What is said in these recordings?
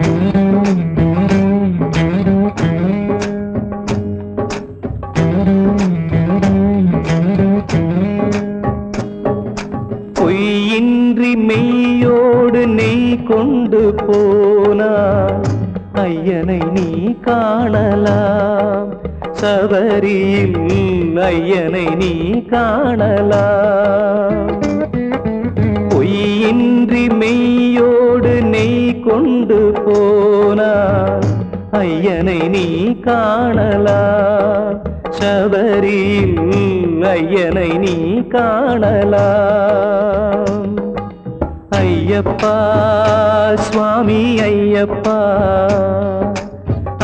பொய்யின்றி ஐயனை நீ காணலாம். சபரியில் ஐயனை நீ காணலாம். பொய்யின்றி மெய்யோடு நெய் கொண்டு போனார் ஐயனை நீ காணலாம். சபரியில் ஐயனை நீ காணலாம். ஐயப்பா சுவாமி ஐயப்பா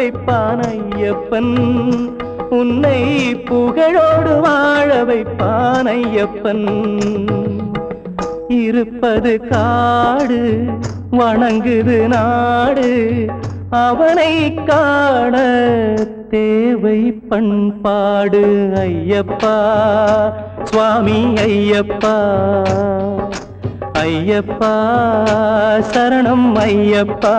வைப்பான் ஐயப்பன். உன்னை புகழோடு வாழ வைப்பான் ஐயப்பன். இருப்பது காடு வணங்குது நாடு. அவனை காண தேவை பண்பாடு ஐயப்பா. சுவாமி ஐயப்பா. ஐயப்பா சரணம் ஐயப்பா.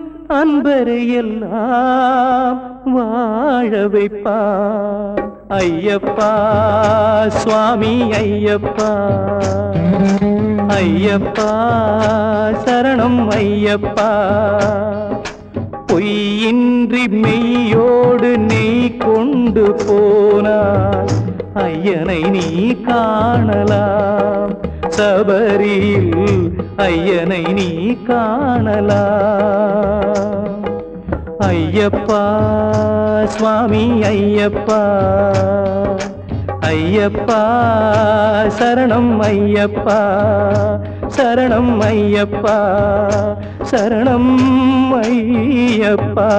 அன்பரை எல்லாம் வாழ வைப்பான் ஐயப்பா சுவாமி ஐயப்பா. ஐயப்பா சரணம் ஐயப்பா. பொய்யின்றி மெய்யோடு நெய் கொண்டு போனார். ஐயனை நீ காணலாம். சபரியில் ஐயனை நீ காணலா. ஐயப்பா சுவாமி ஐயப்பா. ஐயப்பா சரணம் ஐயப்பா. சரணம் ஐயப்பா. சரணம் ஐயப்பா.